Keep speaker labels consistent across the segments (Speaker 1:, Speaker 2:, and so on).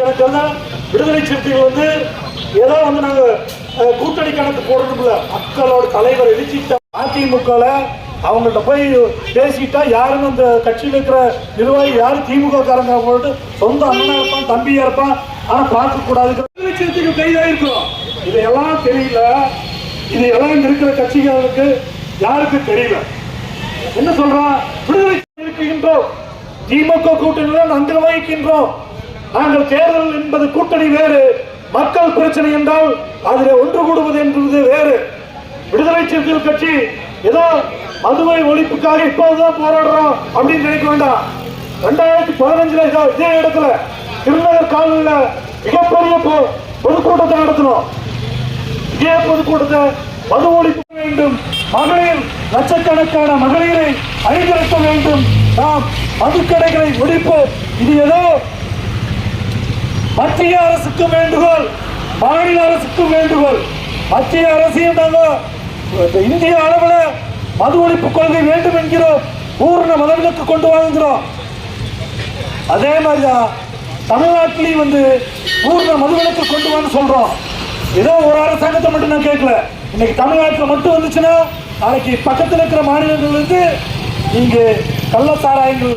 Speaker 1: கணக்கில் விடுதலை சிறுத்தைகள் வந்து ஏதோ வந்து நாங்க கூட்டணி கணக்கு போடுறதுல மக்களோட தலைவர் எழுச்சிட்டா அதிமுகவில் அவங்கள்ட்ட போய் பேசிட்டா யாரும் அந்த கட்சியில் இருக்கிற நிர்வாகி? யாரும் திமுக காரங்க போட்டு சொந்த அண்ணனா இருப்பான் தம்பியா இருப்பான். ஆனா பார்க்கக்கூடாது விடுதலை சிறுத்தைகள் கைதாயிருக்கிறோம். இதையெல்லாம் தெரியல. இதையெல்லாம் இங்க இருக்கிற கட்சிகளுக்கு யாருக்கு தெரியல? என்ன சொல்றான் விடுதலை இருக்கின்றோம். திமுக கூட்டணியில் நாங்கள் வகிக்கின்றோம். நாங்கள் தேர்தல் என்பது கூட்டணி வேறு மக்கள் பிரச்சனை என்றால் அதில் ஒன்று கூடுவது என்பது வேறு. விடுதலை சிறுத்தைகள் கட்சி ஏதோ மதுவை ஒழிப்புக்காக இப்போதுதான் போராடுறோம் அப்படின்னு நினைக்க வேண்டாம். ரெண்டாயிரத்தி பதினஞ்சுல இதே இடத்துல திருநகர் காலையில் மிகப்பெரிய பொதுக்கூட்டத்தை நடத்தினோம். இதே பொதுக்கூட்டத்தை மது ஒழிப்பு வேண்டும் மகளிர் லட்சக்கணக்கான மகளிரை அணிதிரட்ட வேண்டும். நாம் மதுக்கடைகளை ஒழிப்போம். இது ஏதோ மத்திய அரசுக்கு வேண்டுகோள் மாநில அரசுக்கு வேண்டுகோள். மத்திய அரசையும் நாங்கள் இந்த இந்திய அளவில் மது ஒழிப்பு கொள்கை வேண்டும் என்கிறோம். பூர்ண மதவிலக்கு கொண்டு வாங்குகிறோம் அதே மாதிரி தான் தமிழ்நாட்டிலையும் வந்து பூர்ண மதுவிலக்கு கொண்டு வந்து சொல்கிறோம் ஏதோ ஒரு அரசாங்கத்தை மட்டும் நான் கேட்கல. இன்னைக்கு தமிழ்நாட்டில் மட்டும் வந்துச்சுன்னா நாளைக்கு பக்கத்தில் இருக்கிற மாநிலங்கள் இருந்து இங்கு கள்ள சாராயங்கள்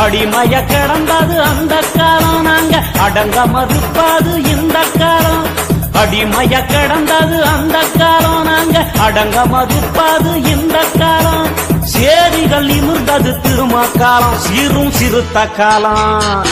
Speaker 2: அடிமைய கடந்தது அந்த காலம். நாங்க அடங்க மறுப்பாது இந்த காலம். அடிமைய கடந்தது அந்த காலம். நாங்க அடங்க மறுப்பாது இந்த காலம். சேரிகள் நிமிர்ந்தது திரும காலம் சீரும் சிறுத்த காலம்.